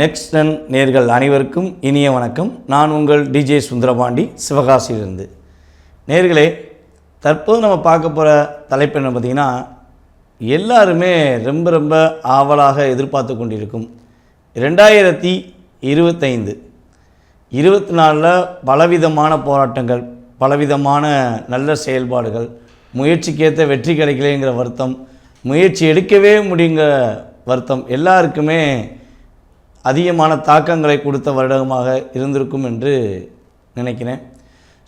நெக்ஸ்டன் நேர்கள் அனைவருக்கும் இனிய வணக்கம். நான் உங்கள் டிஜே சுந்தரபாண்டி சிவகாசியிலிருந்து. நேர்களே தற்போது நம்ம பார்க்க போகிற தலைப்பு என்ன பார்த்திங்கன்னா எல்லாருமே ரொம்ப ரொம்ப ஆவலாக எதிர்பார்த்து கொண்டிருக்கும் ரெண்டாயிரத்தி இருபத்தைந்து. இருபத்தி நாலில் பலவிதமான போராட்டங்கள் பலவிதமான நல்ல செயல்பாடுகள் முயற்சிக்கேற்ற வெற்றி கிடைக்கலைங்கிற வருத்தம் முயற்சி எடுக்கவே முடியுங்கிற வருத்தம் எல்லாருக்குமே அதிகமான தாக்கங்களை கொடுத்த வருடமாக இருந்திருக்கும் என்று நினைக்கிறேன்.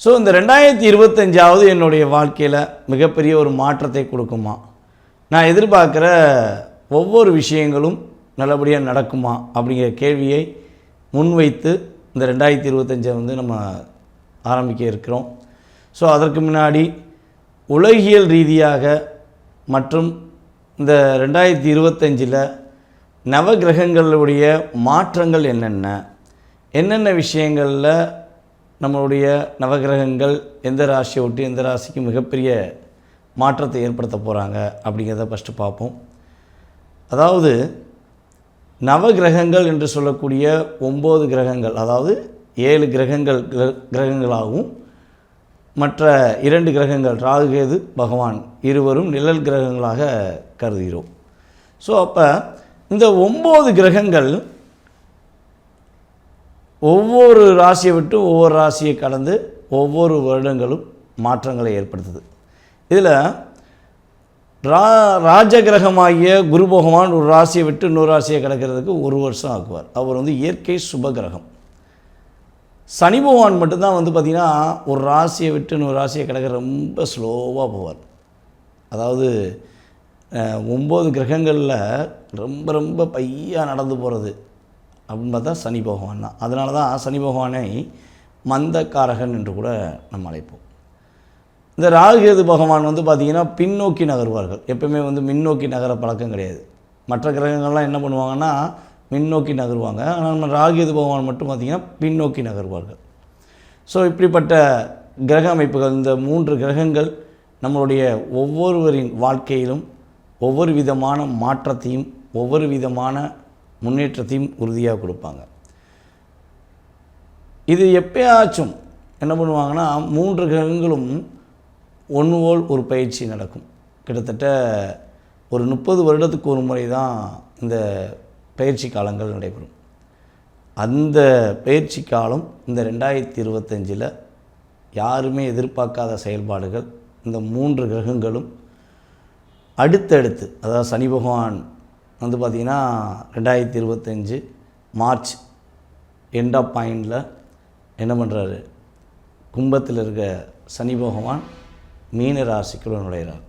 ஸோ இந்த ரெண்டாயிரத்தி இருபத்தஞ்சாவது என்னுடைய வாழ்க்கையில் மிகப்பெரிய ஒரு மாற்றத்தை கொடுக்குமா? நான் எதிர்பார்க்குற ஒவ்வொரு விஷயங்களும் நல்லபடியாக நடக்குமா? அப்படிங்கிற கேள்வியை முன்வைத்து இந்த ரெண்டாயிரத்தி இருபத்தஞ்சை வந்து நம்ம ஆரம்பிக்க இருக்கிறோம். ஸோ அதற்கு முன்னாடி உலகியல் ரீதியாக மற்றும் இந்த ரெண்டாயிரத்தி இருபத்தஞ்சில் நவகிரகங்களுடைய மாற்றங்கள் என்னென்ன? என்னென்ன விஷயங்களில் நம்மளுடைய நவகிரகங்கள் எந்த ராசியை விட்டு எந்த ராசிக்கு மிகப்பெரிய மாற்றத்தை ஏற்படுத்த போகிறாங்க அப்படிங்கிறத ஃபஸ்ட்டு பார்ப்போம். அதாவது நவகிரகங்கள் என்று சொல்லக்கூடிய ஒம்பது கிரகங்கள் அதாவது ஏழு கிரகங்கள் கிர- கிரகங்களாகவும் மற்ற இரண்டு கிரகங்கள் ராகுகேது பகவான் இருவரும் நிழல் கிரகங்களாக கருதுகிறோம். ஸோ அப்போ இந்த ஒம்பது கிரகங்கள் ஒவ்வொரு ராசியை விட்டு ஒவ்வொரு ராசியை கடந்து ஒவ்வொரு வருடங்களும் மாற்றங்களை ஏற்படுத்துது. இதில் ரா ராஜகிரகமாகிய குரு பகவான் ஒரு ராசியை விட்டு இன்னொரு ராசியை கிடக்கிறதுக்கு ஒரு வருஷம் ஆக்குவார். அவர் வந்து இயற்கை சுபகிரகம் சனி பகவான் மட்டும்தான் வந்து பார்த்திங்கன்னா ஒரு ராசியை விட்டு இன்னொரு ராசியை கிடக்க ரொம்ப ஸ்லோவாக போவார். அதாவது ஒம்பது கிரகங்களில் ரொம்ப ரொம்ப பையாக நடந்து போகிறது அப்படின்னு பார்த்தா சனி பகவான் தான். அதனால தான் சனி பகவானை மந்தக்காரகன் என்று கூட நம்ம அழைப்போம். இந்த ராகுகேது பகவான் வந்து பார்த்திங்கன்னா பின்னோக்கி நகர்வார்கள். எப்பவுமே வந்து மின்னோக்கி நகர பழக்கம் கிடையாது. மற்ற கிரகங்கள்லாம் என்ன பண்ணுவாங்கன்னா மின்னோக்கி நகருவாங்க. ஆனால் நம்ம ராகுகேது பகவான் மட்டும் பார்த்திங்கன்னா பின்னோக்கி நகர்வார்கள். ஸோ இப்படிப்பட்ட கிரக அமைப்புகள் இந்த மூன்று கிரகங்கள் நம்மளுடைய ஒவ்வொருவரின் வாழ்க்கையிலும் ஒவ்வொரு விதமான மாற்றத்தையும் ஒவ்வொரு விதமான முன்னேற்றத்தையும் உறுதியாக கொடுப்பாங்க. இது எப்பயாச்சும் என்ன பண்ணுவாங்கன்னா மூன்று கிரகங்களும் ஒன்று போல் ஒரு பயிற்சி நடக்கும். கிட்டத்தட்ட ஒரு முப்பது வருடத்துக்கு ஒரு முறை தான் இந்த பயிற்சி காலங்கள் நடைபெறும். அந்த பயிற்சி காலம் இந்த ரெண்டாயிரத்தி இருபத்தஞ்சில் யாருமே எதிர்பார்க்காத செயல்பாடுகள் இந்த மூன்று கிரகங்களும் அடுத்தடுத்து அதாவது சனி பகவான் வந்து பார்த்திங்கன்னா ரெண்டாயிரத்தி இருபத்தஞ்சு மார்ச் எண்ட் ஆஃப் பாயிண்டில் என்ன பண்ணுறாரு கும்பத்தில் இருக்க சனி பகவான் மீன ராசிக்குள்ள நுழைகிறார்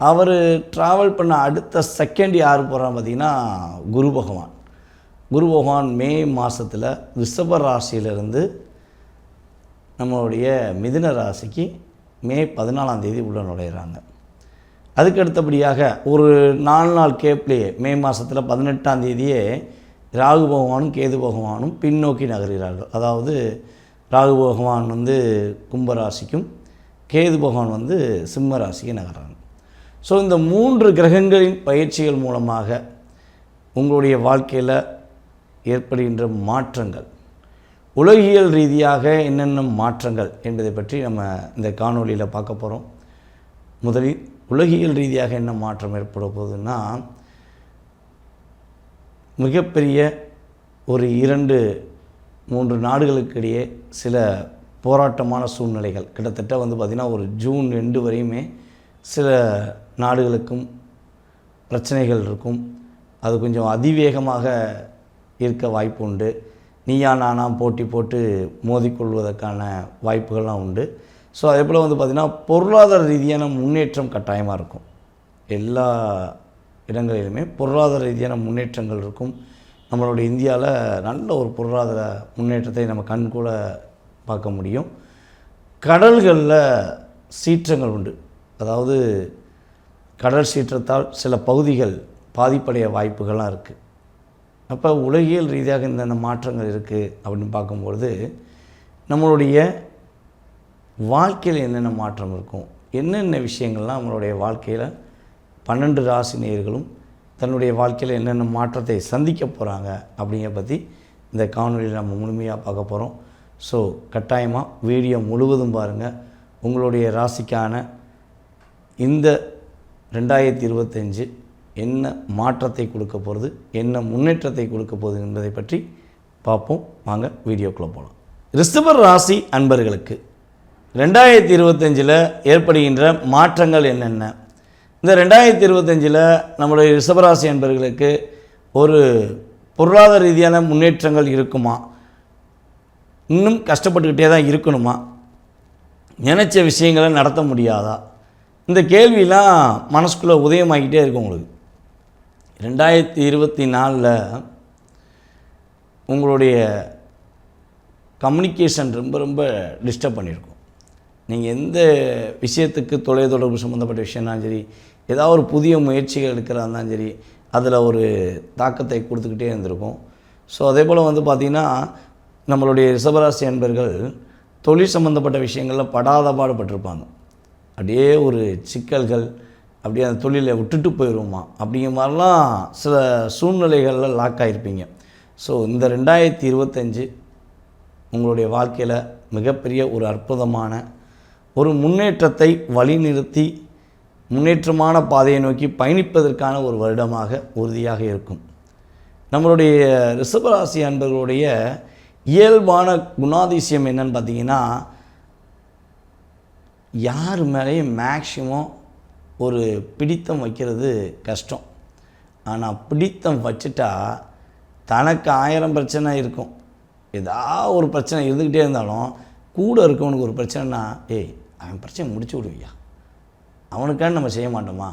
அவர் ட்ராவல் பண்ண அடுத்த செகண்ட் யார் போகிறான்னு பார்த்திங்கன்னா குரு பகவான். குரு பகவான் மே மாதத்தில் ரிஷப ராசியிலிருந்து நம்மளுடைய மிதுன ராசிக்கு மே பதினாலாம் தேதி உள்ள நுழையிறாங்க. அதுக்கு அடுத்தபடியாக ஒரு நாலு நாள் கேப்லேயே மே மாதத்தில் பதினெட்டாம் தேதியே ராகு பகவானும் கேது பகவானும் பின்னோக்கி நகர்கிறார்கள். அதாவது ராகு பகவான் வந்து கும்பராசிக்கும் கேது பகவான் வந்து சிம்ம ராசிக்கு நகர்றாங்க. ஸோ இந்த மூன்று கிரகங்களின் பயிற்சிகள் மூலமாக உங்களுடைய வாழ்க்கையில் ஏற்படுகின்ற மாற்றங்கள் உலகியல் ரீதியாக என்னென்ன மாற்றங்கள் என்பதை பற்றி நம்ம இந்த காணொளியில் பார்க்க போகிறோம் முதலில் உலகியல் ரீதியாக என்ன மாற்றம் ஏற்பட போகுதுன்னா மிகப்பெரிய ஒரு இரண்டு மூன்று நாடுகளுக்கு இடையே சில போராட்டமான சூழ்நிலைகள். கிட்டத்தட்ட வந்து பார்த்திங்கன்னா ஒரு ஜூன் ரெண்டு வரையுமே சில நாடுகளுக்கும் பிரச்சனைகள் இருக்கும். அது கொஞ்சம் அதிவேகமாக இருக்க வாய்ப்பு உண்டு. நீயா நானா போட்டி போட்டு மோதிக்கொள்வதற்கான வாய்ப்புகள்லாம் உண்டு. ஸோ அதே போல் வந்து பார்த்திங்கன்னா பொருளாதார ரீதியான முன்னேற்றம் கட்டாயமாக இருக்கும். எல்லா இடங்களிலுமே பொருளாதார ரீதியான முன்னேற்றங்கள் இருக்கும். நம்மளுடைய இந்தியாவில் நல்ல ஒரு பொருளாதார முன்னேற்றத்தை நம்ம கண் கூட பார்க்க முடியும். கடல்களில் சீற்றங்கள் உண்டு. அதாவது கடல் சீற்றத்தால் சில பகுதிகள் பாதிப்படைய வாய்ப்புகள்லாம் இருக்குது அப்போ உலகியல் ரீதியாக இந்த மாற்றங்கள் இருக்குது அப்படின்னு பார்க்கும்பொழுது நம்மளுடைய வாழ்க்கையில் என்னென்ன மாற்றம் இருக்கும்? என்னென்ன விஷயங்கள்லாம் நம்மளுடைய வாழ்க்கையில் பன்னெண்டு ராசி நேர்களும் தன்னுடைய வாழ்க்கையில் என்னென்ன மாற்றத்தை சந்திக்க போகிறாங்க அப்படிங்கிற பற்றி இந்த காணொலியில் நம்ம முழுமையாக பார்க்க போகிறோம் ஸோ கட்டாயமாக வீடியோ முழுவதும் பாருங்கள் உங்களுடைய ராசிக்கான இந்த ரெண்டாயிரத்தி இருபத்தஞ்சு என்ன மாற்றத்தை கொடுக்க போகிறது என்ன முன்னேற்றத்தை கொடுக்க போகுது என்பதை பற்றி பார்ப்போம். வாங்க வீடியோக்குள்ளே போகலாம் ரிஷபர் ராசி அன்பர்களுக்கு ரெண்டாயிரத்தி இருபத்தஞ்சில் ஏற்படுகின்ற மாற்றங்கள் என்னென்ன? இந்த ரெண்டாயிரத்தி இருபத்தஞ்சில் நம்முடைய ரிஷபராசி என்பர்களுக்கு ஒரு பொருளாதார ரீதியான முன்னேற்றங்கள் இருக்குமா? இன்னும் கஷ்டப்பட்டுக்கிட்டே தான் இருக்கணுமா? நினச்ச விஷயங்களை நடத்த முடியாதா? இந்த கேள்விலாம் மனசுக்குள்ளே உதயமாகிக்கிட்டே இருக்கும் உங்களுக்கு. ரெண்டாயிரத்தி இருபத்தி நாலில் உங்களுடைய கம்யூனிகேஷன் ரொம்ப ரொம்ப டிஸ்டர்ப் பண்ணியிருக்கும். நீங்கள் எந்த விஷயத்துக்கு தொலை தொடர்பு சம்மந்தப்பட்ட விஷயம்னாலும் சரி ஏதாவது ஒரு புதிய முயற்சிகள் எடுக்கிறதா இருந்தாலும் சரி அதில் ஒரு தாக்கத்தை கொடுத்துக்கிட்டே இருந்திருக்கும். ஸோ அதே போல் வந்து பார்த்திங்கன்னா நம்மளுடைய ரிஷபராசி அன்பர்கள் தொழில் சம்மந்தப்பட்ட விஷயங்களில் படாத பாடுபட்டிருப்பாங்க அப்படியே ஒரு சிக்கல்கள் அப்படியே அந்த தொழிலை விட்டுட்டு போயிடுவோமா அப்படிங்கிற மாதிரிலாம் சில சூழ்நிலைகளில் லாக் ஆகிருப்பீங்க ஸோ இந்த ரெண்டாயிரத்தி இருபத்தஞ்சு உங்களுடைய வாழ்க்கையில் மிகப்பெரிய ஒரு அற்புதமான ஒரு முன்னேற்றத்தை வழிநிறுத்தி முன்னேற்றமான பாதையை நோக்கி பயணிப்பதற்கான ஒரு வருடமாக உறுதியாக இருக்கும். நம்மளுடைய ரிஷபராசி அன்பர்களுடைய இயல்பான குணாதிசயம் என்னன்னு பார்த்தீங்கன்னா யார் மேலேயும் மேக்சிமம் ஒரு பிடித்தம் வைக்கிறது கஷ்டம். ஆனால் பிடித்தம் வச்சுட்டா தனக்கு ஆயிரம் பிரச்சனை இருக்கும். ஏதாவது ஒரு பிரச்சனை இருந்துக்கிட்டே இருந்தாலும் கூட இருக்கவனுக்கு ஒரு பிரச்சனைனா ஏய் அவன் பிரச்சனை முடிச்சு விடுவியா அவனுக்கான நம்ம செய்ய மாட்டோமா?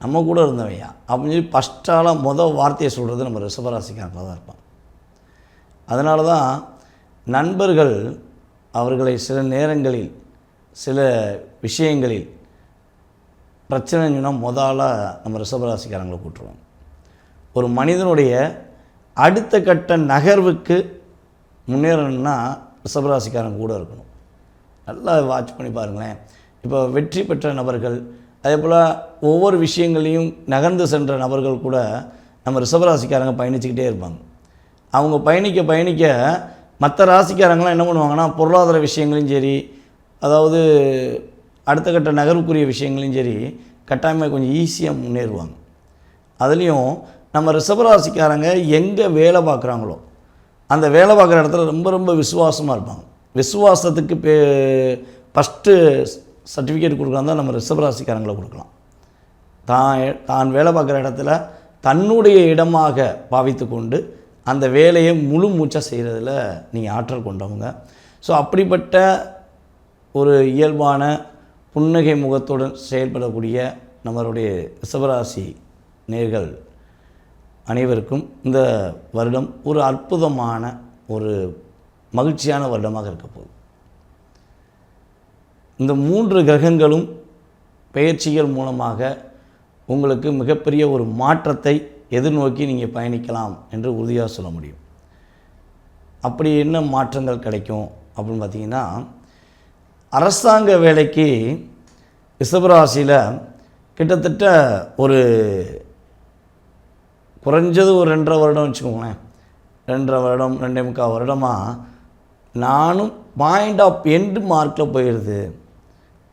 நம்ம கூட இருந்தவையா அப்படின்னு சொல்லி ஃபஸ்ட்டால் மொதல் வார்த்தையை சொல்கிறது நம்ம ரிஷபராசிக்காரங்களாக தான் இருப்பான். அதனால தான் நண்பர்கள் அவர்களை சில நேரங்களில் சில விஷயங்களில் பிரச்சனைன்னா முதல்ல நம்ம ரிஷபராசிக்காரங்களை கூட்டுருவோம் ஒரு மனிதனுடைய அடுத்த கட்ட நகர்வுக்கு முன்னேறணும்னா ரிஷபராசிக்காரன் கூட இருக்கணும். நல்லா வாட்ச் பண்ணி பாருங்களேன். இப்போ வெற்றி பெற்ற நபர்கள் அதே போல் ஒவ்வொரு விஷயங்களையும் நகர்ந்து சென்ற நபர்கள் கூட நம்ம ரிஷபராசிக்காரங்க பயணிச்சுக்கிட்டே இருப்பாங்க. அவங்க பயணிக்க பயணிக்க மற்ற ராசிக்காரங்களாம் என்ன பண்ணுவாங்கன்னா பொருளாதார விஷயங்களையும் சரி அதாவது அடுத்த கட்ட நகர்வுக்குரிய விஷயங்களையும் சரி கட்டாயமாக கொஞ்சம் ஈஸியாக முன்னேறுவாங்க. அதுலேயும் நம்ம ரிஷபராசிக்காரங்க எங்கே வேலை பார்க்குறாங்களோ அந்த வேலை பார்க்குற இடத்துல ரொம்ப ரொம்ப விசுவாசமாக இருப்பாங்க. விசுவாசத்துக்கு பே ஃபஸ்ட்டு சர்டிஃபிகேட் கொடுக்கலாம் தான் நம்ம ரிஷபராசிக்காரங்களை கொடுக்கலாம். தான் தான் வேலை பார்க்குற இடத்துல தன்னுடைய இடமாக பாவித்து கொண்டு அந்த வேலையை முழு மூச்சாக செய்கிறதுல நீங்கள் ஆற்றல் கொண்டவங்க. ஸோ அப்படிப்பட்ட ஒரு இயல்பான புன்னகை முகத்துடன் செயல்படக்கூடிய நம்மளுடைய ரிஷபராசி நேர்கள் அனைவருக்கும் இந்த வருடம் ஒரு அற்புதமான ஒரு மகிழ்ச்சியான வருடமாக இருக்க போகுது. இந்த மூன்று கிரகங்களும் பெயர்ச்சிகள் மூலமாக உங்களுக்கு மிகப்பெரிய ஒரு மாற்றத்தை எதிர்நோக்கி நீங்கள் பயணிக்கலாம் என்று உறுதியாக சொல்ல முடியும். அப்படி என்ன மாற்றங்கள் கிடைக்கும் அப்படின்னு பார்த்தீங்கன்னா அரசாங்க வேலைக்கு ரிஷபராசியில் கிட்டத்தட்ட ஒரு குறைஞ்சது ஒரு ரெண்டரை வருடம் வச்சுக்கோங்களேன். ரெண்டரை வருடம் ரெண்டே முக்கால் வருடமாக நானும் பாயிண்ட் ஆஃப் எண்டு மார்க்கில் போயிடுது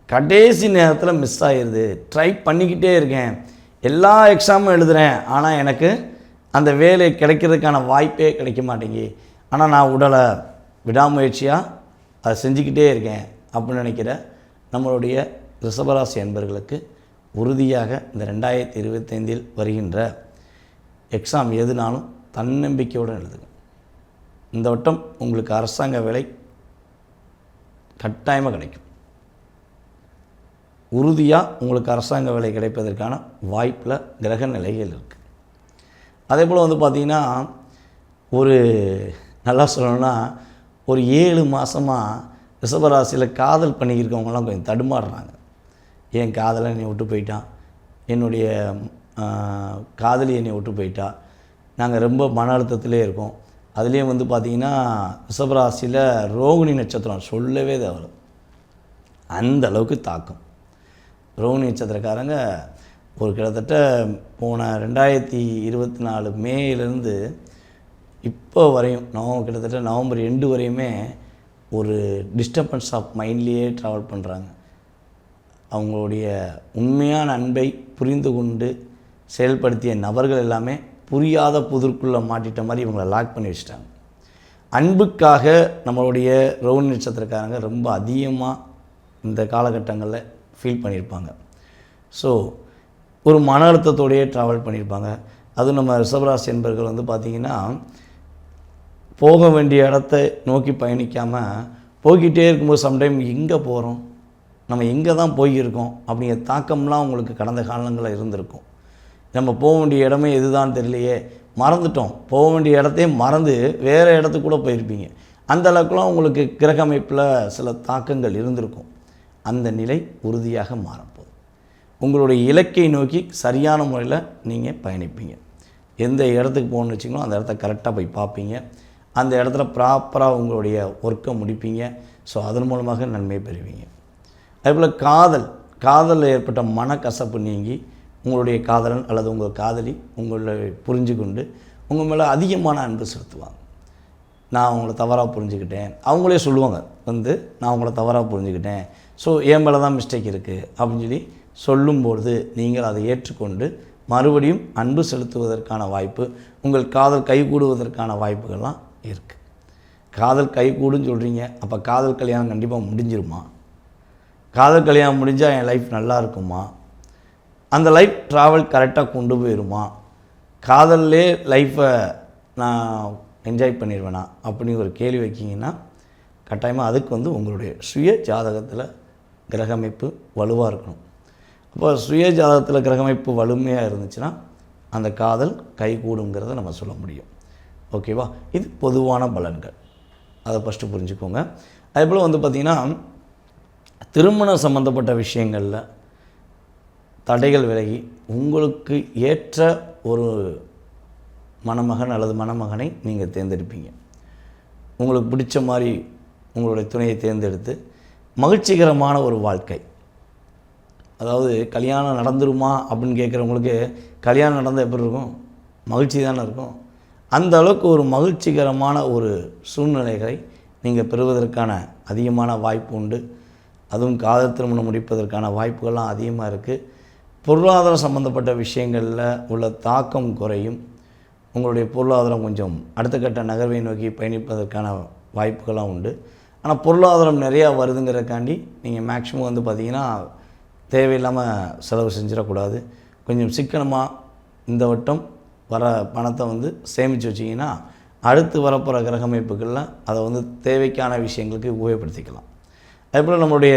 கடைசி நேரத்தில் மிஸ் ஆகிடுது ட்ரை பண்ணிக்கிட்டே இருக்கேன். எல்லா எக்ஸாமும் எழுதுகிறேன் ஆனால் எனக்கு அந்த வேலை கிடைக்கிறதுக்கான வாய்ப்பே கிடைக்க மாட்டேங்கி ஆனால் நான் உடலை விடாமுயற்சியாக அதை செஞ்சுக்கிட்டே இருக்கேன் அப்படின்னு நினைக்கிற நம்மளுடைய ரிஷபராசி என்பர்களுக்கு உறுதியாக இந்த ரெண்டாயிரத்தி இருபத்தைந்தில் வருகின்ற எக்ஸாம் எதுனாலும் தன்னம்பிக்கையுடன் எழுதுங்க. இந்த வட்டம் உங்களுக்கு அரசாங்க வேலை கட்டாயமாக கிடைக்கும். உறுதியாக உங்களுக்கு அரசாங்க வேலை கிடைப்பதற்கான வாய்ப்பில் கிரக நிலைகள் இருக்குது அதே போல் வந்து பார்த்திங்கன்னா ஒரு நல்லா சொல்லணும்னா ஒரு ஏழு மாதமாக ரிஷபராசியில் காதல் பண்ணியிருக்கவங்களாம் கொஞ்சம் தடுமாறுறாங்க. என் காதலை என்னை விட்டு போயிட்டான்? என்னுடைய காதலி என்னை விட்டு போயிட்டா? நாங்கள் ரொம்ப மன அழுத்தத்திலே இருக்கோம். அதுலேயும் வந்து பார்த்திங்கன்னா ரிஷபராசியில் ரோகிணி நட்சத்திரம் சொல்லவே தேவை அந்த அளவுக்கு தாக்கம். ரோகிணி நட்சத்திரக்காரங்க ஒரு கிட்டத்தட்ட போன ரெண்டாயிரத்தி இருபத்தி நாலு மேலேருந்து இப்போ வரையும் நவம்பர் கிட்டத்தட்ட நவம்பர் எண்டு வரையுமே ஒரு டிஸ்டர்பன்ஸ் ஆஃப் மைண்ட்லேயே ட்ராவல் பண்ணுறாங்க அவங்களுடைய உண்மையான அன்பை புரிந்து கொண்டு செயல்படுத்திய நபர்கள் எல்லாமே புரியாத புதிர்க்குள்ளே மாட்டிட்ட மாதிரி இவங்களை லாக் பண்ணி வச்சிட்டாங்க. அன்புக்காக நம்மளுடைய ரோஹிணி நட்சத்திரக்காரங்க ரொம்ப அதிகமாக இந்த காலகட்டங்களில் ஃபீல் பண்ணியிருப்பாங்க. ஸோ ஒரு மன அழுத்தத்தோடையே ட்ராவல் பண்ணியிருப்பாங்க. அதுவும் நம்ம ரிஷபராசி என்பர்கள் வந்து பார்த்திங்கன்னா போக வேண்டிய இடத்த நோக்கி பயணிக்காமல் போய்கிட்டே இருக்கும்போது சம்டைம் எங்கே போகிறோம்? நம்ம எங்கே தான் போயிருக்கோம்? அப்படிங்கிற தாக்கம்லாம் உங்களுக்கு கடந்த காலங்களில் இருந்திருக்கும். நம்ம போக வேண்டிய இடமே எதுதான் தெரியலையே. மறந்துட்டோம். போக வேண்டிய இடத்தையே மறந்து வேறு இடத்துக்கு கூட போயிருப்பீங்க. அந்த அளவுக்குலாம் உங்களுக்கு கிரக அமைப்பில் சில தாக்கங்கள் இருந்திருக்கும். அந்த நிலை உறுதியாக மாறப்போகுது. உங்களுடைய இலக்கை நோக்கி சரியான முறையில் நீங்கள் பயணிப்பீங்க. எந்த இடத்துக்கு போகணும்னு வச்சிங்களோ அந்த இடத்த கரெக்டாக போய் பார்ப்பீங்க. அந்த இடத்துல ப்ராப்பராக உங்களுடைய ஒர்க்கை முடிப்பீங்க. ஸோ அதன் மூலமாக நன்மை பெறுவீங்க. அதேபோல் காதல். காதலில் ஏற்பட்ட மனக்கசப்பு நீங்கி உங்களுடைய காதலன் அல்லது உங்கள் காதலி உங்களை புரிஞ்சு கொண்டு உங்கள் மேலே அதிகமான அன்பு செலுத்துவாங்க. நான் உங்களை தவறாக புரிஞ்சுக்கிட்டேன். அவங்களே சொல்லுவாங்க வந்து நான் உங்களை தவறாக புரிஞ்சுக்கிட்டேன். ஸோ என் மேலே தான் மிஸ்டேக் இருக்குது அப்படின்னு சொல்லி சொல்லும்பொழுது நீங்கள் அதை ஏற்றுக்கொண்டு மறுபடியும் அன்பு செலுத்துவதற்கான வாய்ப்பு உங்கள் காதல் கைகூடுவதற்கான வாய்ப்புகள்லாம் இருக்குது காதல் கைகூடுன்னு சொல்கிறீங்க அப்போ காதல் கல்யாணம் கண்டிப்பாக முடிஞ்சிருமா? காதல் கல்யாணம் முடிஞ்சால் என் லைஃப் நல்லா இருக்குமா? அந்த லைஃப் ட்ராவல் கரெக்டாக கொண்டு போயிடுமா காதல்லே லைஃப்பை நான் என்ஜாய் பண்ணிடுவேனா அப்படின்னு ஒரு கேள்வி வைக்கிங்கன்னா கட்டாயமாக அதுக்கு வந்து உங்களுடைய சுய ஜாதகத்தில் கிரகமைப்பு வலுவாக இருக்கணும். அப்போ சுய ஜாதகத்தில் கிரகமைப்பு வலிமையாக இருந்துச்சுன்னா அந்த காதல் கைகூடுங்கிறத நம்ம சொல்ல முடியும். ஓகேவா இது பொதுவான பலன்கள். அதை ஃபஸ்ட்டு புரிஞ்சுக்கோங்க. அதேபோல் வந்து பார்த்திங்கன்னா திருமணம் சம்மந்தப்பட்ட விஷயங்களில் தடைகள் விலகி உங்களுக்கு ஏற்ற ஒரு மணமகன் அல்லது மணமகனை நீங்கள் தேர்ந்தெடுப்பீங்க. உங்களுக்கு பிடிச்ச மாதிரி உங்களுடைய துணையை தேர்ந்தெடுத்து மகிழ்ச்சிகரமான ஒரு வாழ்க்கை. அதாவது கல்யாணம் நடந்துருமா அப்படின்னு கேட்குறவங்களுக்கு கல்யாணம் நடந்தால் எப்படி இருக்கும்? மகிழ்ச்சி தானே இருக்கும். அந்த அளவுக்கு ஒரு மகிழ்ச்சிகரமான ஒரு சூழ்நிலைகளை நீங்கள் பெறுவதற்கான அதிகமான வாய்ப்பு உண்டு. அதுவும் காதல் திருமணம் முடிப்பதற்கான வாய்ப்புகள்லாம் அதிகமாக இருக்குது. பொருளாதாரம் சம்மந்தப்பட்ட விஷயங்களில் உள்ள தாக்கம் குறையும். உங்களுடைய பொருளாதாரம் கொஞ்சம் அடுத்த கட்ட நகர்வை நோக்கி பயணிப்பதற்கான வாய்ப்புகள்லாம் உண்டு. ஆனால் பொருளாதாரம் நிறையா வருதுங்கிறக்காண்டி நீங்கள் மேக்ஸிமம் வந்து பார்த்திங்கன்னா தேவையில்லாமல் செலவு செஞ்சிடக்கூடாது. கொஞ்சம் சிக்கனமாக இந்த வட்டம் வர பணத்தை வந்து சேமித்து வச்சிங்கன்னா அடுத்து வரப்போகிற கிரகமைப்புகளில் அதை வந்து தேவைக்கான விஷயங்களுக்கு உபயோகப்படுத்திக்கலாம். அதேபோல் நம்மளுடைய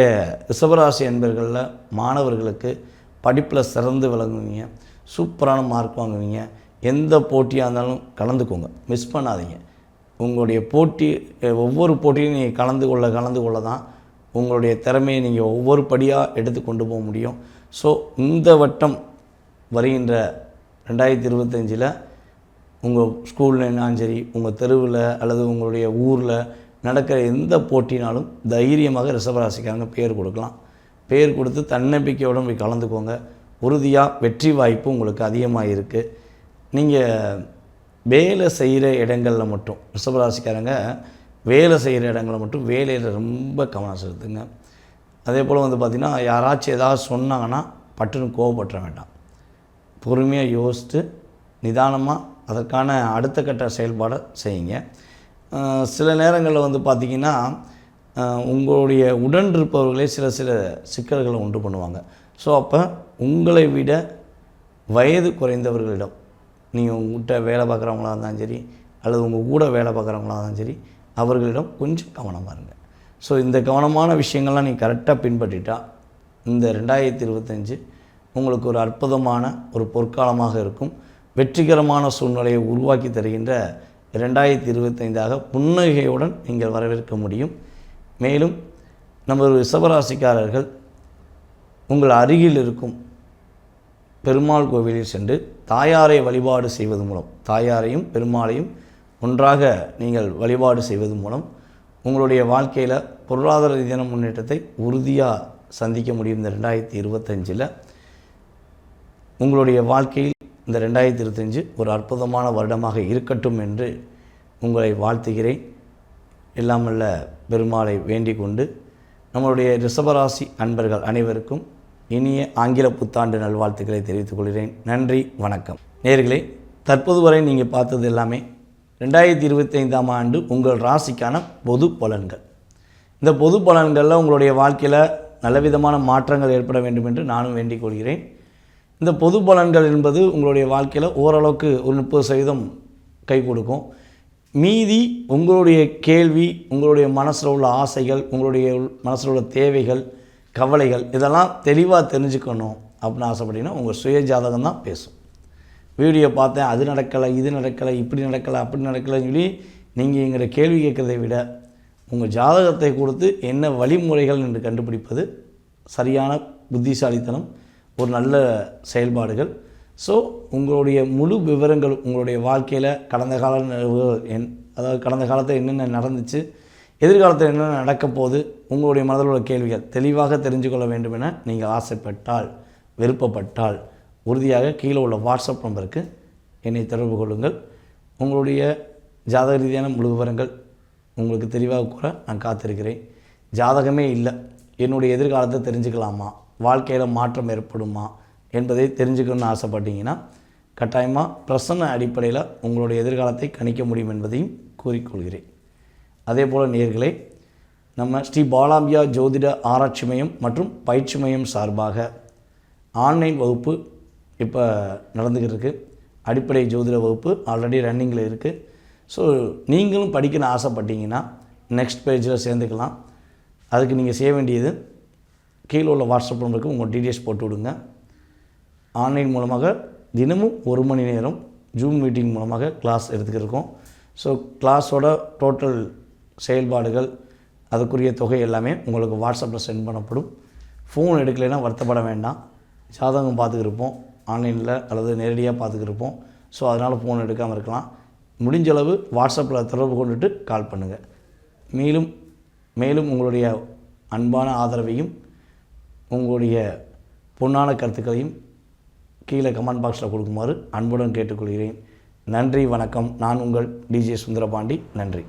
ரிசவராசி என்பர்களில் மாணவர்களுக்கு படிப்பில் சிறந்து விளங்குவீங்க சூப்பரான மார்க் வாங்குவீங்க எந்த போட்டியாக இருந்தாலும் கலந்துக்கோங்க மிஸ் பண்ணாதீங்க. உங்களுடைய போட்டி ஒவ்வொரு போட்டியும் நீங்கள் கலந்து கொள்ள கலந்து கொள்ள தான் உங்களுடைய திறமையை நீங்கள் ஒவ்வொரு படியாக எடுத்து கொண்டு போக முடியும். ஸோ இந்த வட்டம் வருகின்ற ரெண்டாயிரத்தி இருபத்தஞ்சில் உங்கள் ஸ்கூல்லைனாலும் சரி உங்கள் தெருவில் அல்லது உங்களுடைய ஊரில் நடக்கிற எந்த போட்டினாலும் தைரியமாக ரிஷபராசிக்காரங்க பேர் கொடுக்கலாம். பேர் கொடுத்து தன்னம்பிக்கையோடு போய் கலந்துக்கோங்க. உறுதியாக வெற்றி வாய்ப்பு உங்களுக்கு அதிகமாக இருக்குது நீங்கள் வேலை செய்கிற இடங்களில் மட்டும் ரிஷபராசிக்காரங்க வேலை செய்கிற இடங்களில் மட்டும் வேலையில் ரொம்ப கவனம் செலுத்துங்க. அதே போல் வந்து பார்த்திங்கன்னா யாராச்சும் ஏதாவது சொன்னாங்கன்னா பட்டுன்னு கோவப்பட்டுற வேண்டாம். பொறுமையாக யோசித்து நிதானமாக அதற்கான அடுத்த கட்ட செயல்பாடை செய்யுங்க. சில நேரங்களில் வந்து பார்த்திங்கன்னா உங்களுடைய உடன் இருப்பவர்களே சில சில சிக்கல்களை உண்டு பண்ணுவாங்க. ஸோ அப்போ உங்களை விட வயது குறைந்தவர்களிடம் நீங்கள் உங்கள்கிட்ட வேலை பார்க்குறவங்களா இருந்தாலும் சரி அல்லது உங்கள் கூட வேலை பார்க்குறவங்களா இருந்தாலும் சரி அவர்களிடம் கொஞ்சம் கவனமாக இருங்க ஸோ இந்த கவனமான விஷயங்கள்லாம் நீ கரெக்டாக பின்பற்றிட்டா இந்த ரெண்டாயிரத்தி இருபத்தஞ்சு உங்களுக்கு ஒரு அற்புதமான ஒரு பொற்காலமாக இருக்கும். வெற்றிகரமான சூழ்நிலையை உருவாக்கி தருகின்ற ரெண்டாயிரத்தி இருபத்தைந்தாக புன்னகையுடன் நீங்கள் வரவேற்க முடியும். மேலும் நமது ரிஷபராசிக்காரர்கள் உங்கள் அருகில் இருக்கும் பெருமாள் கோவிலில் சென்று தாயாரை வழிபாடு செய்வது மூலம் தாயாரையும் பெருமாளையும் ஒன்றாக நீங்கள் வழிபாடு செய்வது மூலம் உங்களுடைய வாழ்க்கையில் பொருளாதார ரீதியான முன்னேற்றத்தை உறுதியாக சந்திக்க முடியும். இந்த ரெண்டாயிரத்தி இருபத்தஞ்சில் உங்களுடைய வாழ்க்கையில் இந்த ரெண்டாயிரத்தி இருபத்தஞ்சு ஒரு அற்புதமான வருடமாக இருக்கட்டும் என்று உங்களை வாழ்த்துகிறேன். இல்லாமல்ல பெருமாளை வேண்டிக் கொண்டு நம்மளுடைய ரிஷபராசி அன்பர்கள் அனைவருக்கும் இனிய ஆங்கில புத்தாண்டு நல்வாழ்த்துக்களை தெரிவித்துக் கொள்கிறேன். நன்றி வணக்கம். நேர்களே தற்போது வரை நீங்கள் பார்த்தது எல்லாமே ரெண்டாயிரத்தி இருபத்தைந்தாம் ஆண்டு உங்கள் ராசிக்கான பொது பலன்கள். இந்த பொது பலன்களில் உங்களுடைய வாழ்க்கையில் நல்லவிதமான மாற்றங்கள் ஏற்பட வேண்டும் என்று நானும் வேண்டிக் கொள்கிறேன். இந்த பொது பலன்கள் என்பது உங்களுடைய வாழ்க்கையில் ஓரளவுக்கு ஒரு முப்பது சதவீதம் கை கொடுக்கும். மீதி உங்களுடைய கேள்வி உங்களுடைய மனசில் உள்ள ஆசைகள் உங்களுடைய மனசில் உள்ள தேவைகள் கவலைகள் இதெல்லாம் தெளிவாக தெரிஞ்சுக்கணும் அப்படின்னு ஆசைப்பட்டீங்கன்னா உங்கள் சுய ஜாதகம் தான் பேசும். வீடியோ பார்த்தேன் அது நடக்கலை இது நடக்கலை இப்படி நடக்கலை அப்படி நடக்கலைன்னு சொல்லி நீங்கள் எங்களை கேள்வி கேட்குறதை விட உங்கள் ஜாதகத்தை கொடுத்து என்ன வழிமுறைகள் என்று கண்டுபிடிப்பது சரியான புத்திசாலித்தனம் ஒரு நல்ல செயல்பாடுகள். ஸோ உங்களுடைய முழு விவரங்கள் உங்களுடைய வாழ்க்கையில் கடந்த கால என் அதாவது கடந்த காலத்தில் என்னென்ன நடந்துச்சு எதிர்காலத்தில் என்னென்ன நடக்க போகுது உங்களுடைய மனதில் உள்ள கேள்விகள் தெளிவாக தெரிஞ்சு கொள்ள வேண்டும் என நீங்கள் ஆசைப்பட்டால் விருப்பப்பட்டால் உறுதியாக கீழே உள்ள வாட்ஸ்அப் நம்பருக்கு என்னை தொடர்பு கொள்ளுங்கள். உங்களுடைய ஜாதக ரீதியான முழு விவரங்கள் உங்களுக்கு தெளிவாக கூற நான் காத்திருக்கிறேன். ஜாதகமே இல்லை. என்னுடைய எதிர்காலத்தை தெரிஞ்சுக்கலாமா? வாழ்க்கையில் மாற்றம் ஏற்படுமா? என்பதை தெரிஞ்சுக்கணும்னு ஆசைப்பட்டீங்கன்னா கட்டாயமாக பிரசன்ன அடிப்படையில் உங்களுடைய எதிர்காலத்தை கணிக்க முடியும் என்பதையும் கூறிக்கொள்கிறேன். அதே போல் நேர்களே நம்ம ஸ்ரீ பாலாம்பியா ஜோதிட ஆராய்ச்சி மையம் மற்றும் பயிற்சி மையம் சார்பாக ஆன்லைன் வகுப்பு இப்போ நடந்துக்கிட்டு இருக்குது அடிப்படை ஜோதிட வகுப்பு ஆல்ரெடி ரன்னிங்கில் இருக்குது ஸோ நீங்களும் படிக்கணும்னு ஆசைப்பட்டீங்கன்னா நெக்ஸ்ட் பேஜில் சேர்ந்துக்கலாம். அதுக்கு நீங்கள் செய்ய வேண்டியது கீழே உள்ள வாட்ஸ்அப் நம்பருக்கு உங்கள் டீட்டெயில்ஸ் போட்டு விடுங்க. ஆன்லைன் மூலமாக தினமும் ஒரு மணி நேரம் ஜூம் மீட்டிங் மூலமாக கிளாஸ் எடுத்துக்கிருக்கோம் ஸோ கிளாஸோட டோட்டல் செயல்பாடுகள் அதுக்குரிய தொகை எல்லாமே உங்களுக்கு வாட்ஸ்அப்பில் சென்ட் பண்ணப்படும். ஃபோன் எடுக்கலைன்னா வருத்தப்பட வேண்டாம். ஜாதகம் பார்த்துக்கிருப்போம். ஆன்லைனில் அல்லது நேரடியாக பார்த்துக்கிருப்போம். ஸோ அதனால் ஃபோன் எடுக்காமல் இருக்கலாம். முடிஞ்ச அளவு வாட்ஸ்அப்பில் தொடர்பு கொண்டுட்டு கால் பண்ணுங்கள் மேலும் மேலும் உங்களுடைய அன்பான ஆதரவையும் உங்களுடைய பொன்னான கருத்துக்களையும் கீழே கமெண்ட் பாக்ஸில் கொடுக்குமாறு அன்புடன் கேட்டுக்கொள்கிறேன். நன்றி வணக்கம். நான் உங்கள் டிஜே சுந்தரபாண்டி. நன்றி.